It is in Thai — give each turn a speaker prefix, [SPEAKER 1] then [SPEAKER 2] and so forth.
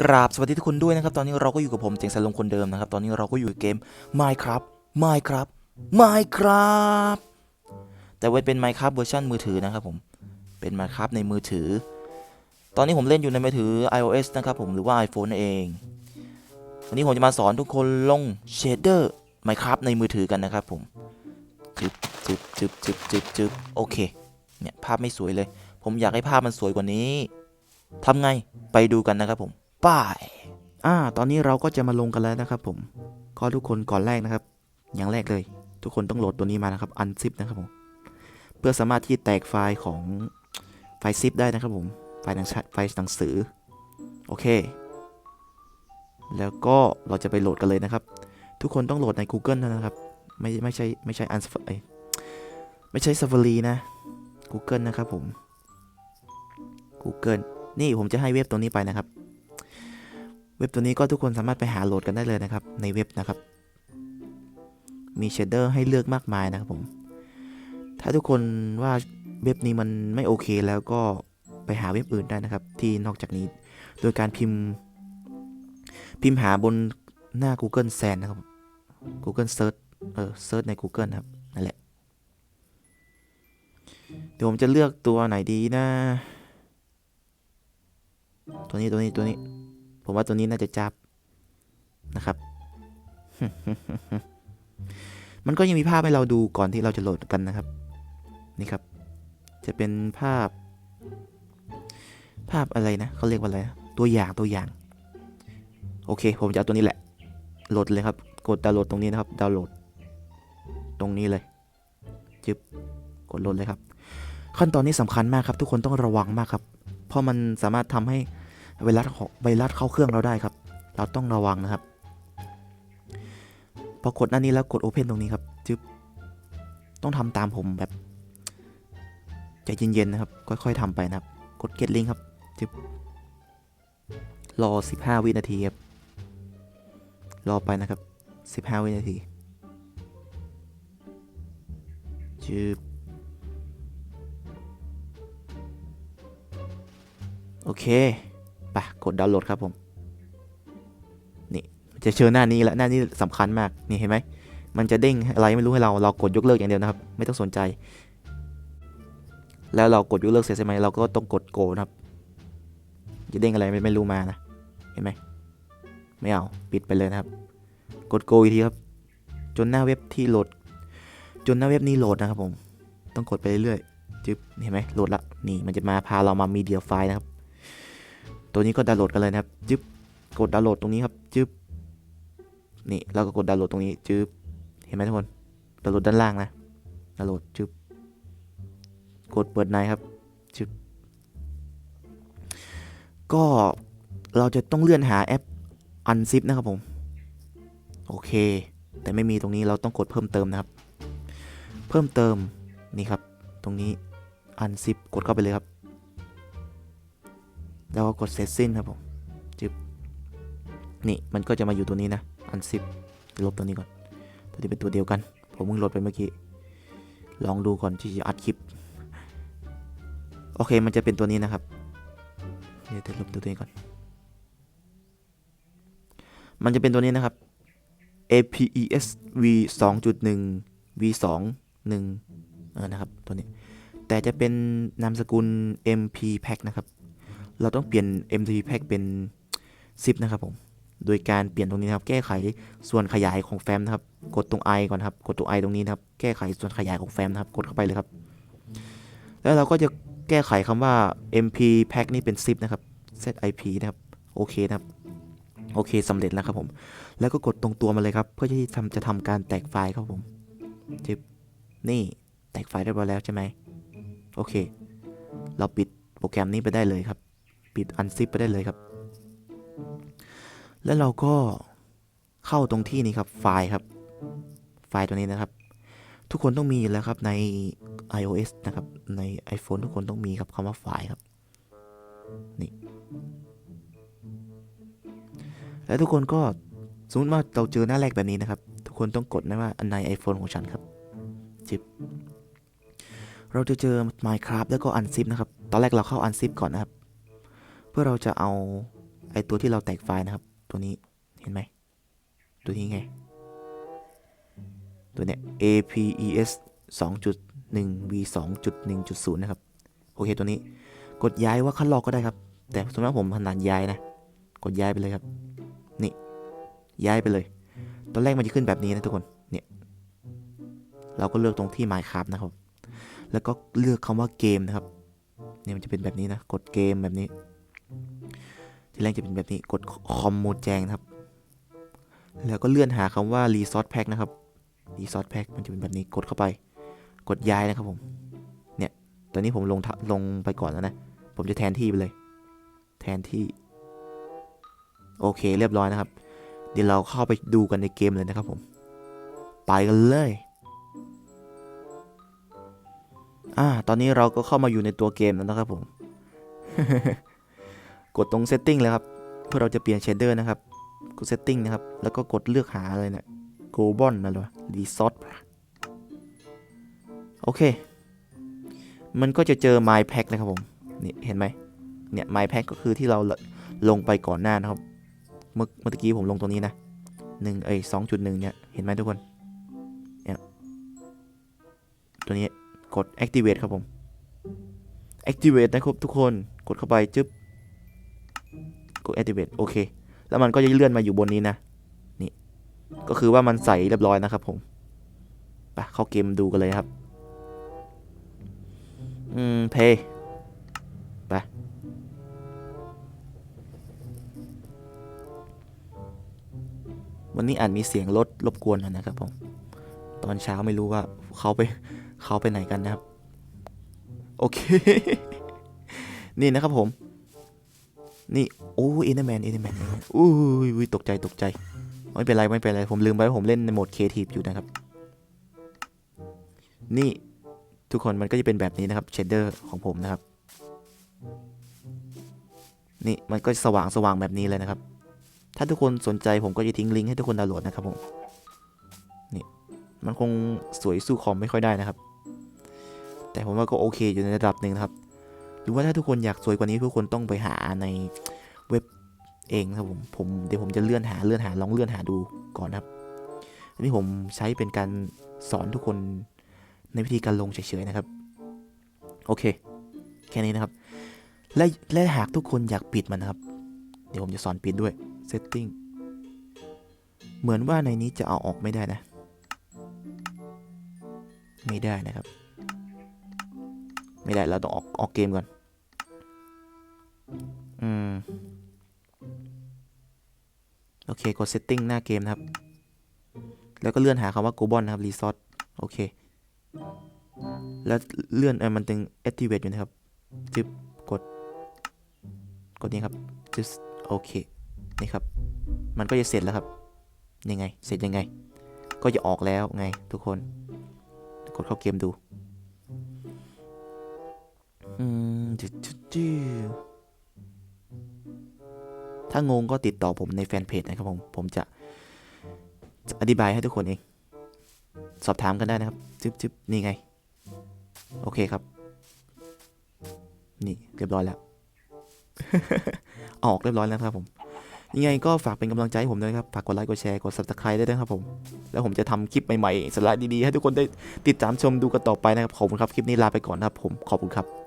[SPEAKER 1] กราบสวัสดีทุกคนด้วยนะครับ ตอนนี้เราก็อยู่กับผมเจงสลงคนเดิมนะครับ ตอนนี้เราก็อยู่เกม Minecraft Minecraft Minecraft แต่ว่าเป็น Minecraft เวอร์ชันมือถือนะครับผม เป็น Minecraft ในมือถือ ตอนนี้ผมเล่นอยู่ในมือถือ iOS นะครับผมหรือว่า iPhone นั่นเอง วันนี้ผมจะมาสอนทุกคนลง shader Minecraft ในมือถือกันนะครับผมจึบจึบจึบจึบจึบจึบโอเค เนี่ยภาพไม่สวยเลย ผมอยากให้ภาพมันสวยกว่านี้ทำไง ไปดูกันนะครับผม ป้ายอ่า ตอนนี้เราก็จะมาลงกันแล้วนะครับผมก็ทุกคนก่อนแรกนะครับ อย่างแรกเลย ทุกคนต้องโหลดตัวนี้มานะครับ unzip นะครับผม เพื่อสามารถที่แตกไฟล์ของไฟล์ zip ได้นะครับผม ไฟล์หนังไฟล์หนังสือ โอเค แล้วก็เราจะไปโหลดกันเลยนะครับ ทุกคนต้องโหลดใน Google เท่านะครับ ไม่ไม่ใช่ไม่ใช่อันไม่ใช่ Safari นะ Google นะครับผม Google นี่ผมจะให้เว็บตัวนี้ไปนะครับ เว็บตัวนี้ก็ทุกคนสามารถไปหาโหลดกันได้เลยนะครับ ในเว็บนะครับ มีเชดเดอร์ให้เลือกมากมายนะครับผม ถ้าทุกคนว่าเว็บนี้มันไม่โอเคแล้วก็ไปหาเว็บอื่นได้นะครับ ที่นอกจากนี้โดยการพิมพ์ พิมพ์หาบนหน้า Google แซนนะครับ Google Search เออ Search ใน Google นะครับนั่นแหละ เดี๋ยวผมจะเลือกตัวไหนดีนะ ตัวนี้ตัวนี้ตัวนี้ ผมว่าตัวนี้น่าจะจับนะครับ มันก็ยังมีภาพให้เราดูก่อนที่เราจะโหลดกันนะครับ นี่ครับ จะเป็นภาพ ภาพอะไรนะเขาเรียกว่าอะไรนะตัวอย่างตัวอย่าง โอเค ผมจะเอาตัวนี้แหละ โหลดเลยครับ กดดาวน์โหลดตรงนี้นะครับ ดาวน์โหลด ตรงนี้เลย จึบ กดโหลดเลยครับ ขั้นตอนนี้สำคัญมากครับ ทุกคนต้องระวังมากครับ เพราะมันสามารถทำให้ ไวรัสไวรัสเข้าเครื่องเราได้ครับ เราต้องระวังนะครับ พอกดหน้านี้แล้วกด Open ตรงนี้ครับจึ๊บต้องทำตามผมแบบใจเย็นๆนะครับ ค่อยๆทำไปนะครับ กด Get Link ครับจึ๊บรอ 15 วินาทีครับ รอไปนะครับ 15 วินาทีจึ๊บโอเค ไปกดดาวน์โหลดครับผม นี่จะเชิญหน้านี้แล้วหน้านี้สำคัญมากนี่เห็นไหมมันจะเด้งอะไรไม่รู้ให้เราเรากดยกเลิกอย่างเดียวนะครับ ไม่ต้องสนใจ แล้วเรากดยกเลิกเสร็จใช่ไหมเราก็ต้องกดโกนะครับ จะเด้งอะไรไม่ไม่รู้มานะเห็นไหมไม่เอาปิดไปเลยนะครับ กดโกอีกทีครับ จนหน้าเว็บที่โหลด จนหน้าเว็บนี้โหลดนะครับผม ต้องกดไปเรื่อยๆจึ๊บเห็นไหมโหลดละนี่มันจะมาพาเรามามีเดียไฟล์นะครับ ตัวนี้ก็ดาวน์โหลดกันเลยนะครับจึ๊บกดดาวน์โหลดตรงนี้ครับจึ๊บนี่เราก็กดดาวน์โหลดตรงนี้จึ๊บเห็นไหมทุกคนดาวน์โหลดด้านล่างนะดาวน์โหลดจึ๊บกดเปิดในครับจึ๊บก็เราจะต้องเลื่อนหาแอป unzip นะครับผมโอเค แต่ไม่มีตรงนี้เราต้องกดเพิ่มเติมนะครับ เพิ่มเติมนี่ครับ ตรงนี้ unzip กดเข้าไปเลยครับ แล้วก็กดเสร็จสิ้นครับผมจึบนี่มันก็จะมาอยู่ตัวนี้นะ unzip ลบตัวนี้ก่อน ตัวนี้เป็นตัวเดียวกัน ผมเพิ่งลดไปเมื่อกี้ ลองดูก่อนที่จะอัดคลิป โอเคมันจะเป็นตัวนี้นะครับเดี๋ยวจะลบตัวนี้ก่อน มันจะเป็นตัวนี้นะครับ APES V 2.1 V 2 1เออนะครับตัวนี้ แต่จะเป็นนามสกุล MP Pack นะครับ เราต้องเปลี่ยน MP Pack เป็น 10 นะครับผม โดยการเปลี่ยนตรงนี้นะครับ แก้ไขส่วนขยายของแฟ้มนะครับ กดตรง i ก่อนครับ กดตรง i ตรงนี้นะครับ แก้ไขส่วนขยายของแฟ้มนะครับ กดเข้าไปเลยครับ แล้วเราก็จะแก้ไขคำว่า mp pack นี่เป็น10นะครับ zip นะครับ โอเคนะครับ โอเคสำเร็จแล้วครับผม แล้วก็กดตรงตัวมาเลยครับ เพื่อที่ทำจะทำการแตกไฟล์ครับผมจิบนี่แตกไฟล์เรียบร้อยแล้วใช่ไหม โอเค เราปิดโปรแกรมนี้ไปได้เลยครับ ปิด unzip ไปได้เลยครับ แล้วเราก็เข้าตรงที่นี้ครับไฟล์ครับ ไฟล์ตัวนี้นะครับ ทุกคนต้องมีแล้วครับใน iOS นะครับ ใน iPhone ทุกคนต้องมีครับคำว่าไฟล์ครับ นี่ แล้วทุกคนก็สมมติว่าเราเจอหน้าแรกแบบนี้นะครับ ทุกคนต้องกดนะว่าอันใน iPhone ของฉันครับจิบเราจะเจอ Minecraft แล้วก็ unzip นะครับ ตอนแรกเราเข้า unzip ก่อนนะครับ เพื่อเราจะเอาไอตัวที่เราแตกไฟล์นะครับ ตัวนี้เห็นไหมตัวนี้ไง ตัวเนี้ย APES 2.1 V 2.1.0 นะครับ โอเคตัวนี้กดย้ายว่าคัดลอกก็ได้ครับ แต่สำหรับผมถนัดย้ายนะ กดย้ายไปเลยครับ นี่ย้ายไปเลย ตอนแรกมันจะขึ้นแบบนี้นะทุกคน เนี่ย เราก็เลือกตรงที่ Minecraft นะครับ แล้วก็เลือกคำว่าเกมนะครับ เนี่ยมันจะเป็นแบบนี้นะ กดเกมแบบนี้ แรกจะเป็นแบบนี้กดคอมโมดแจงครับ แล้วก็เลื่อนหาคำว่า Resource Pack นะครับ Resource Pack มันจะเป็นแบบนี้กดเข้าไป กดย้ายนะครับผม เนี่ย ตอนนี้ผมลงลงไปก่อนแล้วนะ ผมจะแทนที่ไปเลย แทนที่ โอเคเรียบร้อยนะครับ เดี๋ยวเราเข้าไปดูกันในเกมเลยนะครับผม ไปกันเลย อ่า ตอนนี้เราก็เข้ามาอยู่ในตัวเกมแล้วนะครับผม กดตรง setting เลยครับ เพื่อเราจะเปลี่ยน shader นะครับ กด setting นะครับ แล้วก็กดเลือกหาอะไรเนี่ย g o b o n อะไรวะ resort โอเค มันก็จะเจอ my pack นะครับผม นี่เห็นไหม เนี่ย my pack ก็คือที่เราลงไปก่อนหน้านะครับ เมื่อเมื่อกี้ผมลงตรงนี้นะหนึ่งเอ้ยสองจุดหนึ่งเนี่ย เห็นไหมทุกคน เนี่ย ตัวนี้กด activate ครับผม activate นะครับทุกคน กดเข้าไปจึ๊บ กด activate โอเค แล้วมันก็จะเลื่อนมาอยู่บนนี้นะ นี่ ก็คือว่ามันใส่เรียบร้อยนะครับผม ไปเข้าเกมดูกันเลยครับ อืมเพย์ไป วันนี้อาจมีเสียงรถรบกวนนะครับผม ตอนเช้าไม่รู้ว่าเขาไปเขาไปไหนกันนะครับ โอเค นี่นะครับผม นี่โอ้เอ็นแมนเอ็นแมนอู้ยตกใจตกใจ ไม่เป็นไรไม่เป็นไร ผมลืมไปว่าผมเล่นในโหมดครีเอทีฟอยู่นะครับ นี่ทุกคนมันก็จะเป็นแบบนี้นะครับเชดเดอร์ของผมนะครับ นี่มันก็สว่างสว่างแบบนี้เลยนะครับ ถ้าทุกคนสนใจผมก็จะทิ้งลิงก์ให้ทุกคนดาวน์โหลดนะครับผมนี่มันคงสวยสู้คอมไม่ค่อยได้นะครับ แต่ผมว่าก็โอเคอยู่ในระดับหนึ่งนะครับ รือว่าถ้าทุกคนอยากสวยกว่านี้ทุกคนต้องไปหาในเว็บเองนะครับผมผมเดี๋ยวผมจะเลื่อนหาเลื่อนหาลองเลื่อนหาดูก่อนนะครับ อันนี้ผมใช้เป็นการสอนทุกคนในวิธีการลงเฉยๆนะครับ โอเค แค่นี้นะครับ และและหากทุกคนอยากปิดมันนะครับ เดี๋ยวผมจะสอนปิดด้วย setting เหมือนว่าในนี้จะเอาออกไม่ได้นะ ไม่ได้นะครับ ไม่ได้เราต้องออกออกเกมก่อน เคกด setting หน้าเกมนะครับ แล้วก็เลื่อนหาคำว่า g o b o n นะครับ resort โอเค แล้วเลื่อนเออมันตึง activate อยู่นะครับจึ๊บกด กดนี้ครับ just โอเค นี่ครับ มันก็จะเสร็จแล้วครับ ยังไง เสร็จยังไง ก็จะออกแล้วไงทุกคน กดเข้าเกมดู อืมจุดจุดจุด ถ้างงก็ติดต่อผมในแฟนเพจนะครับผม ผมจะอธิบายให้ทุกคนเอง สอบถามกันได้นะครับ จึ๊บจึ๊บนี่ไง โอเคครับ นี่เรียบร้อยแล้ว ออกเรียบร้อยแล้วครับผม ยังไงก็ฝากเป็นกำลังใจให้ผมด้วยครับ ฝากกดไลค์ กดแชร์ กด subscribe ได้ด้วยนะครับผม แล้วผมจะทำคลิปใหม่ๆสาระดีๆ ให้ทุกคนได้ติดตามชมดูกันต่อไปนะครับ ขอบคุณครับ คลิปนี้ลาไปก่อนนะครับผม ขอบคุณครับ